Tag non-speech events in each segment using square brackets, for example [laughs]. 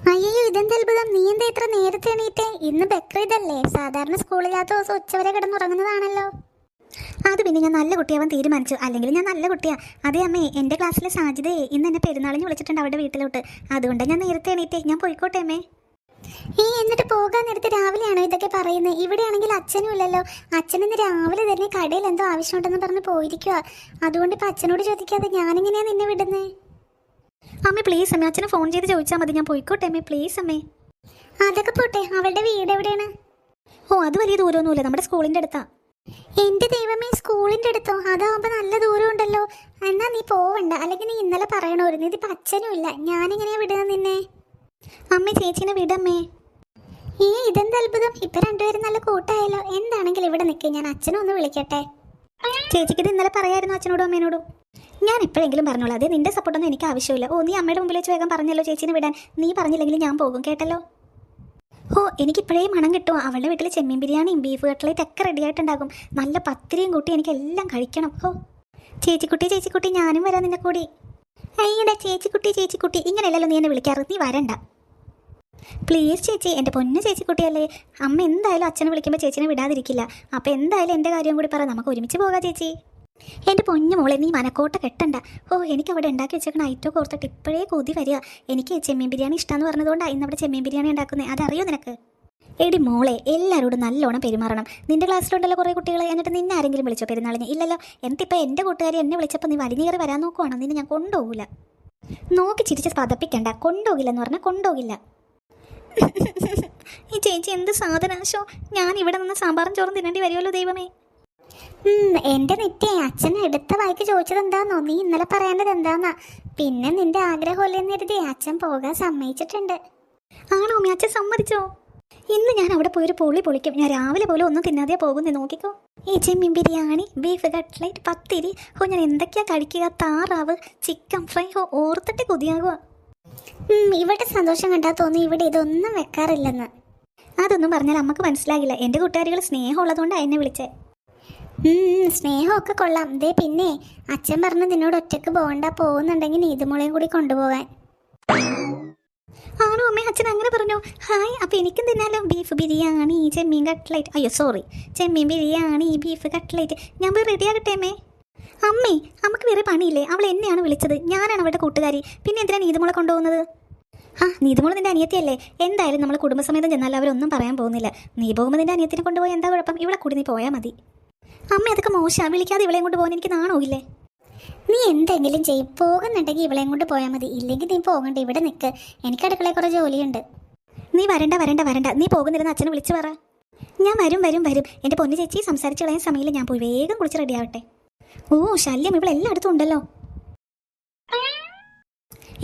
അയ്യോ ഇതെന്ത് അത്ഭുതം? നീ എന്താ ഇത്ര നേരത്തെ എണീറ്റേ? ഇന്ന് ബക്രീദല്ലേ. സാധാരണ സ്കൂളില്ലാത്ത ദിവസം ഉച്ചവരെ കിടന്നുറങ്ങുന്നതാണല്ലോ. അത് പിന്നെ ഞാൻ നല്ല കുട്ടിയാവാൻ തീരുമാനിച്ചു. അല്ലെങ്കിൽ ഞാൻ നല്ല കുട്ടിയാ. അതെ അമ്മേ എന്റെ ക്ലാസ്സിലെ സാജിതയെ ഇന്ന് എന്നെ പെരുന്നാളിന് വിളിച്ചിട്ടുണ്ട് അവിടെ വീട്ടിലോട്ട്. അതുകൊണ്ട് ഞാൻ നേരത്തെ എണീറ്റേ. ഞാൻ പോയിക്കോട്ടെ അമ്മേ. ഈ എന്നിട്ട് പോകാൻ നേരത്തെ രാവിലെയാണോ ഇതൊക്കെ പറയുന്നത് ഇവിടെയാണെങ്കിൽ അച്ഛനും ഇല്ലല്ലോ. അച്ഛൻ ഇന്ന് രാവിലെ തന്നെ കടയിൽ എന്തോ ആവശ്യമുണ്ടെന്ന് പറഞ്ഞ് പോയിരിക്കുക അതുകൊണ്ട് ഇപ്പൊ അച്ഛനോട് ചോദിക്കാതെ ഞാനെങ്ങനെയാണ് നിന്നെ വിടുന്നേ? അമ്മേ പ്ലീസ് അമ്മ അച്ഛനെ ഫോൺ ചെയ്ത് ചോദിച്ചാൽ മതി. ഞാൻ പോയിക്കോട്ടെ അമ്മേ പ്ലീസ് അമ്മേ. അതൊക്കെ പോട്ടെ. അവളുടെ വീട് എവിടെയാണ്? ഓ അത് വലിയ ദൂരമൊന്നുമില്ല. നമ്മുടെ സ്കൂളിന്റെ അടുത്താ. എന്റെ ദൈവമേ സ്കൂളിന്റെ അടുത്തോ? അതാവുമ്പോ നല്ല ദൂരം ഉണ്ടല്ലോ എന്നാ നീ പോവണ്ട. അല്ലെങ്കിൽ നീ ഇന്നലെ പറയണമായിരുന്നു. ഇതിപ്പോ അച്ഛനും ഇല്ല. ഞാനെങ്ങനെയാ വിടുക നിന്നെ? അമ്മ ചേച്ചീനെ വിടമ്മേ. ഈ ഇതെന്ത് അത്ഭുതം? ഇപ്പൊ രണ്ടുപേരും നല്ല കൂട്ടായല്ലോ. എന്താണെങ്കിലും ഇവിടെ നിൽക്കേ ഞാൻ അച്ഛനും ഒന്ന് വിളിക്കട്ടെ. ചേച്ചിക്ക് ഇത് ഇന്നലെ പറയായിരുന്നു അച്ഛനോടും അമ്മേനോടും. ഞാൻ എപ്പോഴെങ്കിലും പറഞ്ഞോളൂ അതെ നിന്റെ സപ്പോർട്ടൊന്നും എനിക്ക് ആവശ്യമില്ല. ഓ നീ അമ്മയുടെ മുമ്പിൽ വെച്ച് വേഗം പറഞ്ഞല്ലോ ചേച്ചീനെ വിടാൻ. നീ പറഞ്ഞില്ലെങ്കിൽ ഞാൻ പോകും കേട്ടല്ലോ? ഓ എനിക്കിപ്പോഴേ മണം കിട്ടും. അവളുടെ വീട്ടിൽ ചെമ്മീൻ ബിരിയാണിയും ബീഫ് കട്ട്ലേറ്റ് ഒക്കെ റെഡി ആയിട്ടുണ്ടാകും. നല്ല പത്തിരിയും കൂട്ടി എനിക്ക് എല്ലാം കഴിക്കണം. ഓ ചേച്ചിക്കുട്ടി ചേച്ചിക്കുട്ടി ഞാനും വരാം നിന്നെ കൂടി. അയ്യടാ ചേച്ചിക്കുട്ടി ചേച്ചിക്കുട്ടി. ഇങ്ങനെയല്ലല്ലോ നീ എന്നെ വിളിക്കാറ്. നീ വരണ്ട. പ്ലീസ് ചേച്ചി എന്റെ പൊന്നു ചേച്ചിക്കുട്ടിയല്ലേ. അമ്മ എന്തായാലും അച്ഛനെ വിളിക്കുമ്പോൾ ചേച്ചിനെ വിടാതിരിക്കില്ല. അപ്പോൾ എന്തായാലും എന്റെ കാര്യം കൂടി പറ. നമുക്ക് ഒരുമിച്ച് പോകാം ചേച്ചി. എന്റെ പൊന്നു മോളെ നീ മനക്കോട്ട കെട്ടണ്ട. ഓ എനിക്ക് അവിടെ ഉണ്ടാക്കി വെച്ചേക്കണ ഐറ്റം കോർത്തിട്ട് ഇപ്പോഴേ കൊതി വരിക. എനിക്ക് ചെമ്മീൻ ബിരിയാണി ഇഷ്ടമെന്ന് പറഞ്ഞതുകൊണ്ടാണ് ഇന്ന് അവിടെ ചെമ്മീൻ ബിരിയാണി ഉണ്ടാക്കുന്നത് അതറിയോ നിനക്ക്? എടി മോളെ എല്ലാവരോടും നല്ലോണം പെരുമാറണം. നിന്റെ ക്ലാസ്സിലുണ്ടല്ലോ കുറേ കുട്ടികൾ എന്നിട്ട് നിന്നെ ആരെങ്കിലും വിളിച്ചോ പെരുന്നാളിന്? ഇല്ലല്ലോ എന്നിട്ടിപ്പോൾ എന്റെ കൂട്ടുകാരി എന്നെ വിളിച്ചപ്പോൾ നീ വലിഞ്ഞേറി വരാൻ നോക്കുവാണോ? നിന്നെ ഞാൻ കൊണ്ടുപോകില്ല നോക്കി ചിരിച്ച് പതപ്പിക്കണ്ട. കൊണ്ടുപോകില്ലെന്ന് പറഞ്ഞാൽ കൊണ്ടുപോകില്ല. ഈ ചേച്ചി എന്ത് സാധനാശോ ഞാൻ ഇവിടെ നിന്ന് സാമ്പാറും ചോറും തിന്നേണ്ടി വരുമല്ലോ ദൈവമേ. എന്റെ നെറ്റേ അച്ഛൻ എടുത്ത വായിക്ക് ചോദിച്ചത് എന്താന്നോ നീ ഇന്നലെ പറയേണ്ടത് എന്താന്നാ? പിന്നെ നിന്റെ ആഗ്രഹമല്ലേ എന്ന് കരുതി അച്ഛൻ പോകാൻ സമ്മതിച്ചിട്ടുണ്ട്. ആണോ മീ അച്ഛൻ സമ്മതിച്ചോ? ഇന്ന് ഞാൻ അവിടെ പോയി ഒരു പൊളി പൊളിക്കും. ഞാൻ രാവിലെ പോലും ഒന്നും തിന്നാതെ പോകുന്നേ നോക്കിക്കോ. ഈ ചെമ്മീൻ ബിരിയാണി ബീഫ് കട്ട്ലൈറ്റ് പത്തിരി. ഓ ഞാൻ എന്തൊക്കെയാ കഴിക്കുക? താറാവ് ചിക്കൻ ഫ്രൈ ഓ ഓർത്തിട്ട് കൊതിയാകുക ഇവിടെ സന്തോഷം കണ്ടാ തോന്നി ഇവിടെ ഇതൊന്നും വെക്കാറില്ലെന്ന്. അതൊന്നും പറഞ്ഞാൽ അമ്മയ്ക്ക് മനസ്സിലാകില്ല. എന്റെ കൂട്ടുകാരികൾ സ്നേഹമുള്ളതുകൊണ്ടാണ് എന്നെ വിളിച്ചേ. സ്നേഹമൊക്കെ കൊള്ളാം. ദേ പിന്നെ അച്ഛൻ പറഞ്ഞു നിന്നോട് ഒറ്റയ്ക്ക് പോകണ്ട പോകുന്നുണ്ടെങ്കിൽ നീതുമോളെയും കൂടി കൊണ്ടുപോകാൻ. ആണോ അമ്മേ അച്ഛൻ അങ്ങനെ പറഞ്ഞു. ഹായ് അപ്പം എനിക്കും തിന്നാലോ? ബീഫ് ബിരിയാണി ചെമ്മീൻ കട്ട്ലൈറ്റ്. അയ്യോ സോറി. ചെമ്മീൻ ബിരിയാണി ബീഫ് കട്ട്ലൈറ്റ്. ഞാൻ പോയി റെഡി ആകട്ടെ അമ്മേ? അമ്മേ നമുക്ക് വേറെ പണിയില്ലേ? അവൾ എന്നെയാണ് വിളിച്ചത്. ഞാനാണ് അവളുടെ കൂട്ടുകാരി. പിന്നെ എന്തിനാണ് നീതുമോളെ കൊണ്ടുപോകുന്നത്? ആ നീതുമോൾ നിന്റെ അനിയത്തിയല്ലേ? എന്തായാലും നമ്മൾ കുടുംബസമേതം ചെന്നാൽ അവരൊന്നും പറയാൻ പോകുന്നില്ല. നീ പോകുമ്പോൾ നിന്റെ അനിയത്തിനെ കൊണ്ടുപോയി എന്താ കുഴപ്പം? ഇവിടെ കൂടി നീ പോയാൽ മതി. അമ്മ അതൊക്കെ മോശമാണ് വിളിക്കാതെ ഇവളെയും കൊണ്ട് പോകാൻ എനിക്ക് നാണോ ഇല്ലേ? നീ എന്തെങ്കിലും ചെയ്യും. പോകുന്നുണ്ടെങ്കിൽ ഇവളെയും കൊണ്ട് പോയാൽ മതി. ഇല്ലെങ്കിൽ നീ പോകണ്ട. ഇവിടെ നിൽക്ക് എനിക്ക് അടുക്കളയിൽ കുറേ ജോലിയുണ്ട്. നീ വരണ്ട വരണ്ട വരണ്ട. നീ പോകുന്നിരുന്ന അച്ഛനെ വിളിച്ചു പറ. ഞാൻ വരും വരും വരും. എന്റെ പൊന്നു ചേച്ചി സംസാരിച്ചു കളയാൻ സമയമില്ല. ഞാൻ പോയി വേഗം കുളിച്ച് റെഡി ആവട്ടെ. ഓ ശല്യം. ഇവിടെ എല്ലായിടത്തും ഉണ്ടല്ലോ.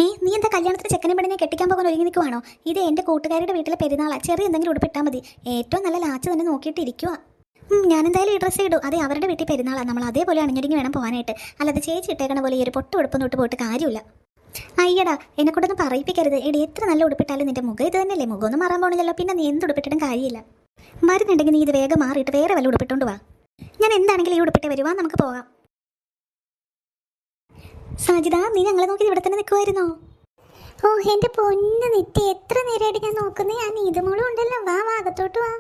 ഏ നീ എന്താ കല്യാണത്തിന് ചെക്കനെ പെണ്ണിനെ കെട്ടിക്കാൻ പോകാൻ ഒരുങ്ങി നിൽക്കുവാണോ? ഇത് എന്റെ കൂട്ടുകാരുടെ വീട്ടിലെ പെരുന്നാളാ. ചെറിയ എന്തെങ്കിലും ഉടുപ്പിട്ടാൽ മതി. ഏറ്റവും നല്ല ലാച്ച് തന്നെ നോക്കിയിട്ട് ഇരിക്കുക ഞാൻ എന്തായാലും ഈ ഡ്രസ്സ് ഇടും. അതെ അവരുടെ വീട്ടിൽ പെരുന്നാളാണ് നമ്മൾ അതേപോലെ അണിഞ്ഞൊരുങ്ങി വേണം പോകാനായിട്ട് അല്ലാതെ ചേച്ചി ഇട്ടേക്കണ പോലെ ഈ ഒരു പൊട്ട് ഉടുപ്പ് തൊട്ട് പോയിട്ട് കാര്യമില്ല. അയ്യടാ എന്നെ കൊണ്ടൊന്നും പറയിപ്പിക്കരുത്. എടി എത്ര നല്ല ഉടുപ്പിട്ടാലും നിന്റെ മുഖം ഇത് തന്നെയല്ലേ? മുഖമൊന്നും മാറാൻ പോണില്ലല്ലോ. പിന്നെ നീ എന്ത് ഉടുപ്പിട്ടിട്ടും കാര്യമില്ല. മരുന്നുണ്ടെങ്കിൽ നീ ഇത് വേഗം മാറിയിട്ട് വേറെ വല്ല ഉടുപ്പിട്ടുകൊണ്ട് വാ. ഞാൻ എന്താണെങ്കിലും ഈ ഉടുപ്പിട്ട് വരുവാ നമുക്ക് പോകാം. സാജിത നീ ഞങ്ങളെ നോക്കി ഇവിടെ തന്നെ നിൽക്കുമായിരുന്നോ ഓ എന്റെ പൊന്ന് നിത്യ എത്ര നേരമായിട്ട് ഞാൻ നോക്കുന്നേ? ഞാൻ നീതുമോളും ഉണ്ടല്ലോ. വാ വാ അകത്തോട്ട് വാ.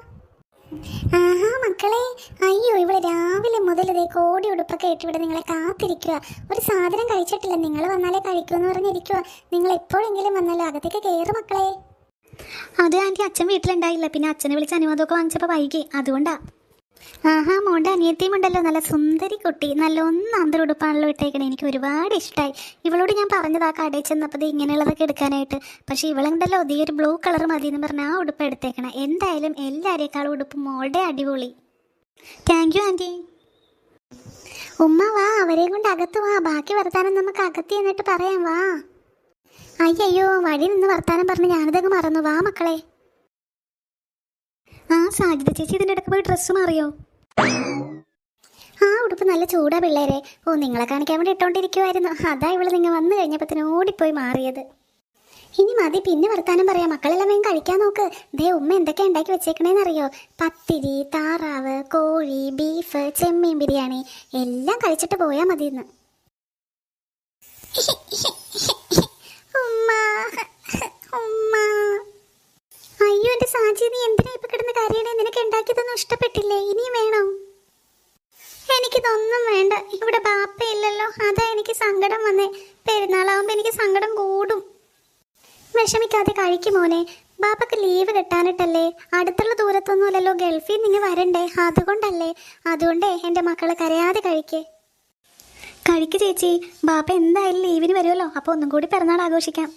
ആഹാ മക്കളെ അയ്യോ ഇവിടെ രാവിലെ മുതൽ ഇതേ കോടി ഉടുപ്പൊക്കെ ഇട്ട് ഇവിടെ നിങ്ങളെ കാത്തിരിക്കുക ഒരു സാധനം കഴിച്ചിട്ടില്ല. നിങ്ങൾ വന്നാലേ കഴിക്കൂ എന്ന് പറഞ്ഞിരിക്കുക നിങ്ങൾ എപ്പോഴെങ്കിലും വന്നാലോ അകത്തേക്ക് കയറും മക്കളെ. അത് ആന്റി അച്ഛൻ വീട്ടിലുണ്ടായില്ല. പിന്നെ അച്ഛനെ വിളിച്ച് അനുവാദമൊക്കെ വാങ്ങിച്ചപ്പോൾ വൈകി. അതുകൊണ്ടാ. ആഹാ മോണ്ട അനിയത്തിയും ഉണ്ടല്ലോ നല്ല സുന്ദരി കുട്ടി. നല്ല ഒന്നാന്തര ഉടുപ്പാണല്ലോ ഇട്ടേക്കണേ എനിക്ക് ഒരുപാട് ഇഷ്ടമായി ഇവളോട് ഞാൻ പറഞ്ഞതാ ആ കടയിൽ ചെന്നപ്പോൾ ഇങ്ങനെയുള്ളതൊക്കെ എടുക്കാനായിട്ട്. പക്ഷേ ഇവളുണ്ടല്ലോ ഈ ഒരു ബ്ലൂ കളർ മതി എന്ന് പറഞ്ഞാൽ ആ ഉടുപ്പ് എടുത്തേക്കണം. എന്തായാലും എല്ലാവരേക്കാളും ഉടുപ്പ് മോളുടെ അടിപൊളി. താങ്ക് യു ആന്റി ഉമ്മ വാ അവരെയും കൊണ്ട് അകത്ത് വാ. ബാക്കി വർത്താനം നമുക്ക് അകത്ത് എന്നിട്ട് പറയാം വാ. അയ്യോ വഴി നിന്ന് വർത്താനം പറഞ്ഞ് ഞാനിതങ്ങ് മറന്നു. വാ മക്കളെ. ആ സാജിത ചേച്ചി ഇതിന്റെ ഇടയ്ക്ക് പോയി ഡ്രസ്സ് മാറിയോ? ആ ഉടുപ്പ് നല്ല ചൂടാ പിള്ളേരെ. ഓ നിങ്ങളെ കാണിക്കാൻ വേണ്ടി ഇട്ടോണ്ടിരിക്കുവായിരുന്നു. അതാ ഇവൾ നിങ്ങൾ വന്നു കഴിഞ്ഞപ്പത്തിന് ഓടിപ്പോയി മാറിയത്. ഇനി മതി പിന്നെ വർത്താനം പറയാം. മക്കളെല്ലാം വേഗം കഴിക്കാൻ നോക്ക്. ദേ ഉമ്മ എന്തൊക്കെയാ ഉണ്ടാക്കി വെച്ചേക്കണേന്ന് അറിയോ പത്തിരി താറാവ് കോഴി ബീഫ് ചെമ്മീൻ ബിരിയാണി. എല്ലാം കഴിച്ചിട്ട് പോയാ മതി ഇന്ന് ഉമ്മ ഉമ്മ. അയ്യോ എന്റെ സാജി നീ എന്തിനാ ഇപ്പൊ കിടന്ന് കരയണേ? നിനക്ക് ഉണ്ടാക്കിയതൊന്നും ഇഷ്ടപ്പെട്ടില്ലേ? ഇനിയും എനിക്കിതൊന്നും വേണ്ട. ഇവിടെ ബാപ്പയില്ലല്ലോ. അതാ എനിക്ക് സങ്കടം വന്നേ. പെരുന്നാളാവുമ്പോ എനിക്ക് സങ്കടം കൂടും. വിഷമിക്കാതെ കഴിക്കും മോനെ. ബാപ്പക്ക് ലീവ് കിട്ടാനിട്ടല്ലേ? അടുത്തുള്ള ദൂരത്തൊന്നുമല്ലല്ലോ ഗൾഫിൽ നിന്ന് വരണ്ടേ? അതുകൊണ്ടല്ലേ. അതുകൊണ്ടേ എന്റെ മക്കളെ കരയാതെ കഴിക്കേ. കഴിക്ക് ചേച്ചി. ബാപ്പ എന്തായാലും ലീവിന് വരുമല്ലോ. അപ്പോൾ ഒന്നും കൂടി പിറന്നാൾ ആഘോഷിക്കാം.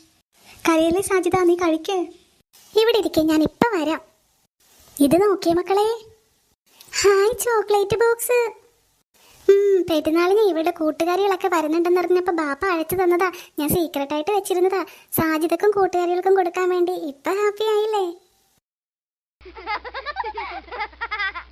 കരയിലെ സാജിത നീ കഴിക്ക്. ഇവിടെ ഇരിക്കെ ഞാൻ ഇപ്പൊ വരാം. ഇത് നോക്കിയേ മക്കളെ. Hi chocolate box. പെരുന്നാളിന് ഇവിടെ കൂട്ടുകാരികളൊക്കെ വരുന്നുണ്ടെന്ന് അറിഞ്ഞപ്പോ ബാപ്പ അഴച്ചു തന്നതാ. ഞാൻ സീക്രട്ട് ആയിട്ട് വെച്ചിരുന്നതാ. സാജിതക്കും കൂട്ടുകാരികൾക്കും കൊടുക്കാൻ വേണ്ടി ഇപ്പൊ ഹാപ്പി ആയില്ലേ? [laughs]